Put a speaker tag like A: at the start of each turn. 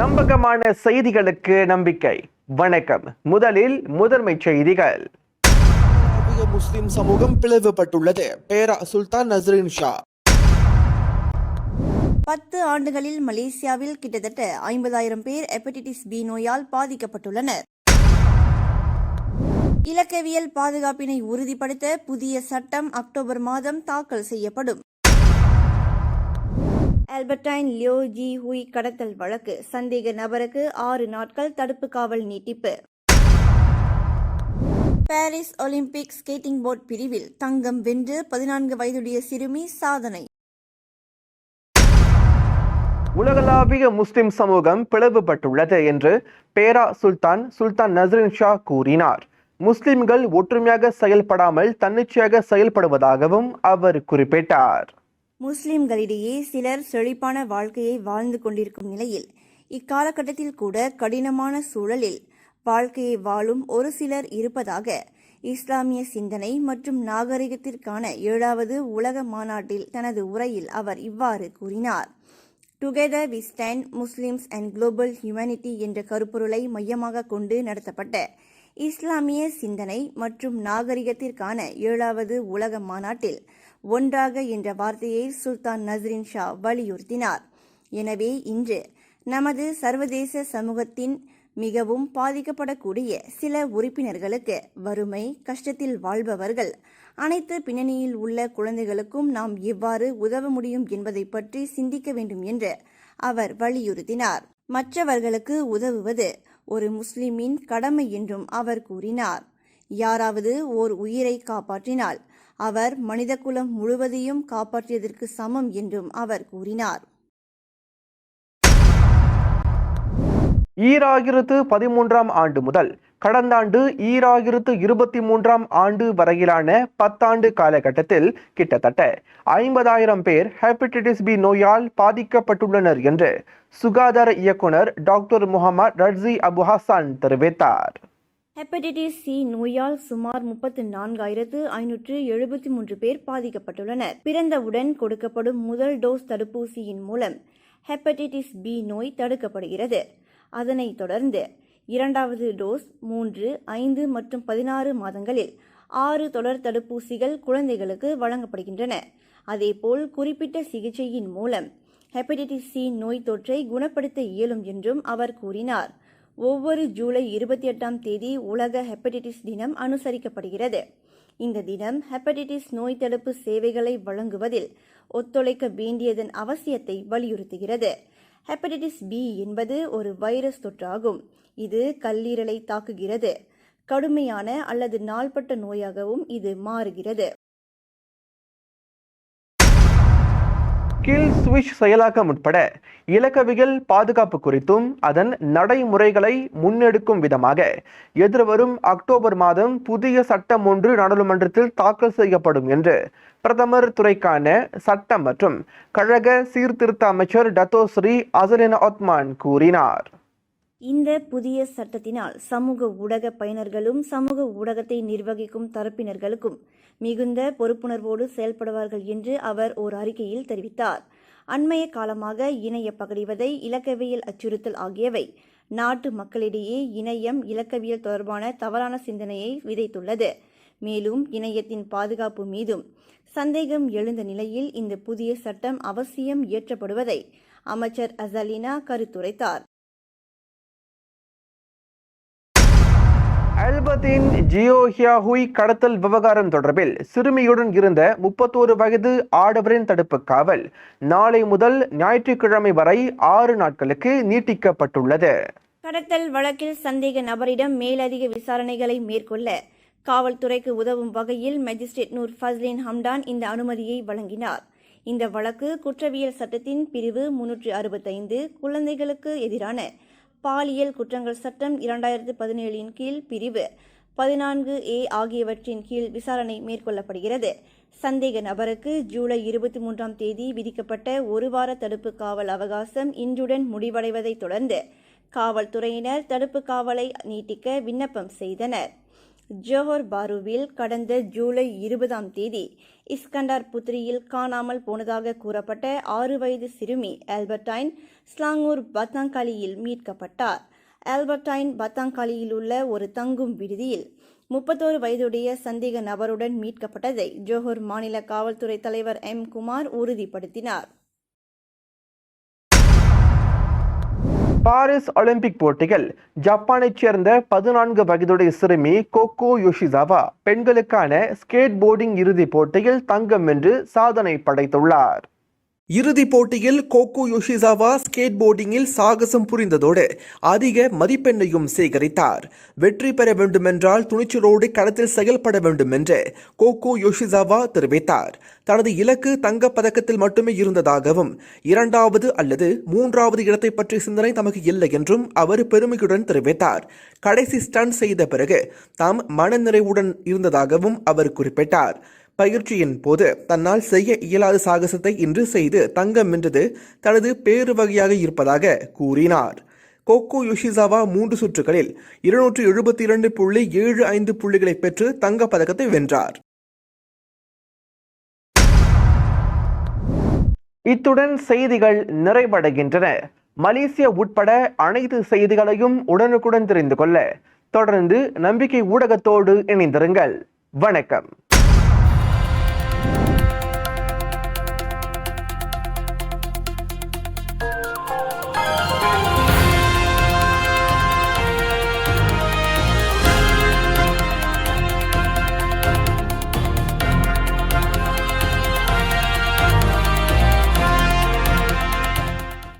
A: நம்பகமான செய்திகளுக்கு நம்பிக்கை. வணக்கம். முதலில் முதன்மை செய்திகள்.
B: முஸ்லிம் சமூகம் பிளவுபட்டுள்ளது. பேரா சுல்தான் நஸ்ரின் ஷா.
C: பத்து ஆண்டுகளில் மலேசியாவில் கிட்டத்தட்ட ஐம்பதாயிரம் பேர் ஹெப்படைட்டிஸ் பி நோயால் பாதிக்கப்பட்டுள்ளனர். இலக்கவியல் பாதுகாப்பினை உறுதிப்படுத்த புதிய சட்டம் அக்டோபர் மாதம் தாக்கல் செய்யப்படும். ஆல்பர்டைன் லியோ ஜி ஹுய் கடத்தல் வழக்கு. சந்தேக நபருக்கு ஆறு நாட்கள் தடுப்பு காவல் நீட்டிப்பு. பாரிஸ் ஒலிம்பிக் ஸ்கேட்டிங் போர்ட் பிரிவில் தங்கம் வென்று பதினான்கு வயதுடைய சிறுமி சாதனை.
A: உலகளாவிய முஸ்லிம் சமூகம் பிளவுபட்டுள்ளது என்று பேரா சுல்தான் சுல்தான் நசரின் ஷா கூறினார். முஸ்லிம்கள் ஒற்றுமையாக செயல்படாமல் தன்னிச்சையாக செயல்படுவதாகவும் அவர் குறிப்பிட்டார்.
C: முஸ்லிம்களிடையே சிலர் செழிப்பான வாழ்க்கையை வாழ்ந்து கொண்டிருக்கும் நிலையில் இக்காலகட்டத்தில் கூட கடினமான சூழலில் வாழ்க்கையை வாழும் ஒரு சிலர் இருப்பதாக இஸ்லாமிய சிந்தனை மற்றும் நாகரிகத்திற்கான ஏழாவது உலக மாநாட்டில் தனது உரையில் அவர் இவ்வாறு கூறினார். Together we stand Muslims and global humanity என்ற கருப்பொருளை மையமாக கொண்டு நடத்தப்பட்ட இஸ்லாமிய சிந்தனை மற்றும் நாகரிகத்திற்கான ஏழாவது உலக மாநாட்டில் ஒன்றாக என்ற வார்த்தையை சுல்தான் நஸ்ரின் ஷா வலியுறுத்தினார். எனவே இன்று நமது சர்வதேச சமூகத்தின் மிகவும் பாதிக்கப்படக்கூடிய சில உறுப்பினர்களுக்கு வறுமை கஷ்டத்தில் வாழ்பவர்கள் அனைத்து பின்னணியில் உள்ள குழந்தைகளுக்கும் நாம் எவ்வாறு உதவ முடியும் என்பதை பற்றி சிந்திக்க வேண்டும் என்று அவர் வலியுறுத்தினார். மற்றவர்களுக்கு உதவுவது ஒரு முஸ்லிமின் கடமை என்றும் அவர் கூறினார். யாராவது ஓர் உயிரை காப்பாற்றினால் அவர் மனிதகுலம் முழுவதையும் காப்பாற்றியதற்கு சமம் என்றும் அவர் கூறினார்.
A: ஈராயிரத்து பதிமூன்றாம் ஆண்டு முதல் கடந்த ஆண்டு ஈராயிரத்து இருபத்தி மூன்றாம் ஆண்டு வரையிலான பத்தாண்டு காலகட்டத்தில் கிட்டத்தட்ட ஐம்பதாயிரம் பேர் ஹெப்படைட்டிஸ் பி நோயால் பாதிக்கப்பட்டுள்ளனர் என்று சுகாதார இயக்குனர் டாக்டர் முகமது ரட்ஸி அபு ஹசான் தெரிவித்தார்.
C: ஹெப்படைட்டிஸ் சி நோயால் சுமார் முப்பத்து நான்காயிரத்து ஐநூற்று எழுபத்தி மூன்று பேர் பாதிக்கப்பட்டுள்ளனர். பிறந்தவுடன் கொடுக்கப்படும் முதல் டோஸ் தடுப்பூசியின் மூலம் ஹெப்படைட்டிஸ் பி நோய் தடுக்கப்படுகிறது. அதனைத் தொடர்ந்து இரண்டாவது டோஸ் மூன்று ஐந்து மற்றும் பதினாறு மாதங்களில் ஆறு தொடர் தடுப்பூசிகள் குழந்தைகளுக்கு வழங்கப்படுகின்றன. அதேபோல் குறிப்பிட்ட சிகிச்சையின் மூலம் ஹெப்படைட்டிஸ் சி நோய் தொற்றை குணப்படுத்த இயலும் என்றும் அவர் கூறினார். ஒவ்வொரு ஜூலை இருபத்தி எட்டாம் தேதி உலக ஹெப்படைட்டிஸ் தினம் அனுசரிக்கப்படுகிறது. இந்த தினம் ஹெப்படைட்டிஸ் நோய் தடுப்பு சேவைகளை வழங்குவதில் ஒத்துழைக்க வேண்டியதன் அவசியத்தை வலியுறுத்துகிறது. ஹெப்படைட்டிஸ் பி என்பது ஒரு வைரஸ் தொற்றாகும். இது கல்லீரலை தாக்குகிறது. கடுமையான அல்லது நாள்பட்ட நோயாகவும் இது மாறுகிறது.
A: கில் சுவிஷ் செயலாக்கம் உட்பட இலக்கவியல் பாதுகாப்பு குறித்தும் அதன் நடைமுறைகளை முன்னெடுக்கும் விதமாக எதிர்வரும் அக்டோபர் மாதம் புதிய சட்டம் ஒன்று நாடாளுமன்றத்தில் தாக்கல் செய்யப்படும் என்று பிரதமர் துறைக்கான சட்டம் மற்றும் கழக சீர்திருத்த அமைச்சர் டத்தோஸ்ரீ அசலின ஒத்மான் கூறினார்.
C: இந்த புதிய சட்டத்தினால் சமூக ஊடக பயனர்களும் சமூக ஊடகத்தை நிர்வகிக்கும் தரப்பினர்களுக்கும் மிகுந்த பொறுப்புணர்வோடு செயல்படுவார்கள் என்று அவர் ஓர் அறிக்கையில் தெரிவித்தார். அண்மைய காலமாக இணைய பகடிவதை இலக்கவியல் அச்சுறுத்தல் ஆகியவை நாட்டு மக்களிடையே இணையம் இலக்கவியல் தொடர்பான தவறான சிந்தனையை விதைத்துள்ளது. மேலும் இணையத்தின் பாதுகாப்பு மீதும் சந்தேகம் எழுந்த நிலையில் இந்த புதிய சட்டம் அவசியம் இயற்றப்படுவதை அமைச்சர் அசலினா கருத்துரைத்தார்.
A: அல்பத்தின் ஜியோஹியாஹுய் கடத்தல் விவகாரம் தொடர்பில் சிறுமியுடன் இருந்த முப்பத்தோரு வயது ஆடவரின் தடுப்பு காவல் நாளை முதல் ஞாயிற்றுக்கிழமை வரை ஆறு நாட்களுக்கு நீட்டிக்கப்பட்டுள்ளது.
C: கடத்தல் வழக்கில் சந்தேக நபரிடம் மேலதிக விசாரணைகளை மேற்கொள்ள காவல்துறைக்கு உதவும் வகையில் மேஜிஸ்ட்ரேட் நூர் ஃபஸ்லின் ஹம்டான் இந்த அனுமதியை வழங்கினார். இந்த வழக்கு குற்றவியல் சட்டத்தின் பிரிவு முன்னூற்று அறுபத்தைந்து குழந்தைகளுக்கு எதிரான பாலியல் குற்றங்கள் சட்டம் இரண்டாயிரத்து பதினேழின் கீழ் பிரிவு. பதினான்கு ஏ ஆகியவற்றின் கீழ் விசாரணை மேற்கொள்ளப்படுகிறது. சந்தேக நபருக்கு ஜூலை இருபத்தி மூன்றாம் தேதி விதிக்கப்பட்ட ஒரு வார தடுப்பு காவல் அவகாசம் இன்றுடன் முடிவடைவதைத் தொடர்ந்து காவல்துறையினர் தடுப்பு காவலை நீட்டிக்க விண்ணப்பம் செய்தனர். ஜோஹர் பாருவில் கடந்த ஜூலை இருபதாம் தேதி இஸ்கண்டார் புத்திரியில் காணாமல் போனதாக கூறப்பட்ட ஆறு வயது சிறுமி ஆல்பர்டைன் ஸ்லாங்கூர் பத்தாங்காலியில் மீட்கப்பட்டார். ஆல்பர்டைன் பத்தாங்காலியில் உள்ள ஒரு தங்கும் விடுதியில் முப்பத்தோரு வயதுடைய சந்தேக நபருடன் மீட்கப்பட்டதை ஜோஹர் மாநில காவல்துறை தலைவர் எம் குமார் உறுதிப்படுத்தினார்.
D: பாரிஸ் ஒலிம்பிக் போட்டிகள் ஜப்பானைச் சேர்ந்த பதினான்கு வயதுடைய சிறுமி கோகோ யோஷிசாவா பெண்களுக்கான ஸ்கேட் போர்டிங் இறுதிப் போட்டியில் தங்கம் வென்று சாதனை படைத்துள்ளார்.
A: இறுதிப் போட்டியில் கோகோ யோஷிசாவா ஸ்கேட் போர்டிங்கில் சாகசம் புரிந்ததோடு அதிக மதிப்பெண்ணையும் சேகரித்தார். வெற்றி பெற வேண்டுமென்றால் துணிச்சலோடு களத்தில் செயல்பட வேண்டும் என்று கோகோ யோஷிசாவா தெரிவித்தார். தனது இலக்கு தங்கப் பதக்கத்தில் மட்டுமே இருந்ததாகவும் இரண்டாவது அல்லது மூன்றாவது இடத்தை பற்றிய சிந்தனை தமக்கு இல்லை என்றும் அவர் பெருமையுடன் தெரிவித்தார். கடைசி ஸ்டன் செய்த பிறகு தாம் மனநிறைவுடன் இருந்ததாகவும் அவர் குறிப்பிட்டார். பயிற்சியின் போது தன்னால் செய்ய இயலாத சாகசத்தை இன்று செய்து தங்கம் வென்றது தனது பேரு வகையாக இருப்பதாக கூறினார். கோகோ யோஷிசாவா மூன்று சுற்றுகளில் இருநூற்று எழுபத்தி இரண்டு புள்ளி ஏழு ஐந்து புள்ளிகளை பெற்று தங்கப் பதக்கத்தை வென்றார்.
D: இத்துடன் செய்திகள் நிறைவடைகின்றன. மலேசியா உட்பட அனைத்து செய்திகளையும் உடனுக்குடன் தெரிந்து கொள்ள தொடர்ந்து நம்பிக்கை ஊடகத்தோடு இணைந்திருங்கள். வணக்கம்.